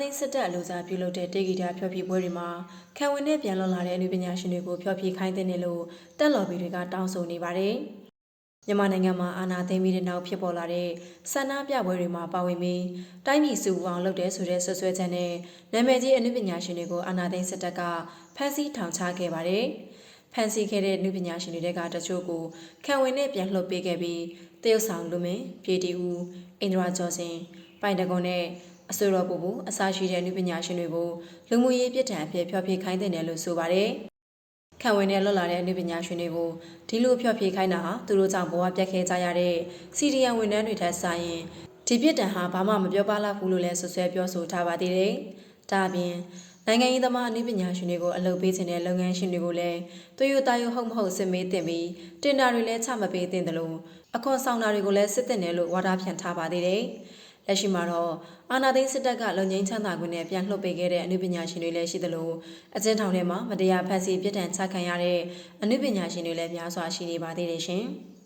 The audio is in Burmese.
သိန်းစစ်တပ်အလို့စားပြုလုပ်တဲ့တေဂီတာဖျော်ဖြေပွဲတွေမှာခံဝင်နဲ့ပြန်လွန်လာတဲ့အနုပညာရှင်တွေကိုဖျော်ဖြေခိုင်းတဲ့နေလို့တက်လော်ဘီတွေကတောင်းဆိုနေပါတယ်။မြန်မာနိုင်ငံမှာအာဏာသိမ်းပြီးတဲ့နောက်ဖြစ်ပေါ်လာတဲ့ဆန္ဒပြပွဲတွေမှာပါဝင်ပြီးတိုင်းပြည်စုအောင်လုပ်တဲ့ဆိုတဲ့ဆွဆွဲချက်နဲ့နာမည်ကြီးအနုပညာရှင်တွေကိုအာဏာသိမ်းစစ်တပ်ကဖမ်းဆီးထောင်ချခဲ့ပါတယ်။ဖမ်းဆီးခဲ့တဲ့အနုပညာရှင်တွေကတချို့ကိုခံဝင်နဲ့ပြန်လှုပ်ပေးခဲ့ပြီးတရုတ်ဆောင်လူမင်းပြေတီဦးအိန္ဒြာကျော်စင်ပိုင်တကွန်နဲ့ အစိုးရပူပူအစားရှိတဲ့အနုပညာရှင်တွေကိုလူမှုရေးပြစ်ဒဏ်အဖြစ်ဖျော်ဖြေခိုင်းတဲ့တယ်လို့ဆိုပါတယ်။ခံဝင်နဲ့လွတ်လာတဲ့အနုပညာရှင်တွေကိုဒီလိုဖျော်ဖြေခိုင်းတာဟာသူတို့ကြောင့်ဘဝပြတ်ခဲ့ကြရတဲ့စီရီယံဝန်ထမ်းတွေထက်ဆိုင်ရင်ဒီပြစ်ဒဏ်ဟာဘာမှမပြောပါလောက်ဘူးလို့လည်းဆွဆွဲပြောဆိုထားပါသေးတယ်။ဒါအပြင်နိုင်ငံရေးသမားအနုပညာရှင်တွေကိုအလုပ်ပေးခြင်းတဲ့လုပ်ငန်းရှင်တွေကိုလည်းသွေးရတာရဟုတ်မဟုတ်စစ်မေးတင်ပြီးတင်တာတွေလည်းချမပေးတင်တယ်လို့အခွန်ဆောင်တာတွေကိုလည်းစစ်တင်တယ်လို့ဝါဒဖြန့်ထားပါသေးတယ်။ လက်ရှိမှာတော့အာနာသိန်းစစ်တပ်ကလုံငင်းချမ်းသာခွင့်နဲ့ပြန်လှုပ်ပေးခဲ့တဲ့အနုပညာရှင်တွေလည်းရှိသလိုအကျဉ်းထောင်ထဲမှာမတရားဖန်ဆီးပြစ်ဒဏ်ချခံရတဲ့အနုပညာရှင်တွေလည်းများစွာရှိနေပါသေးတယ်ရှင်။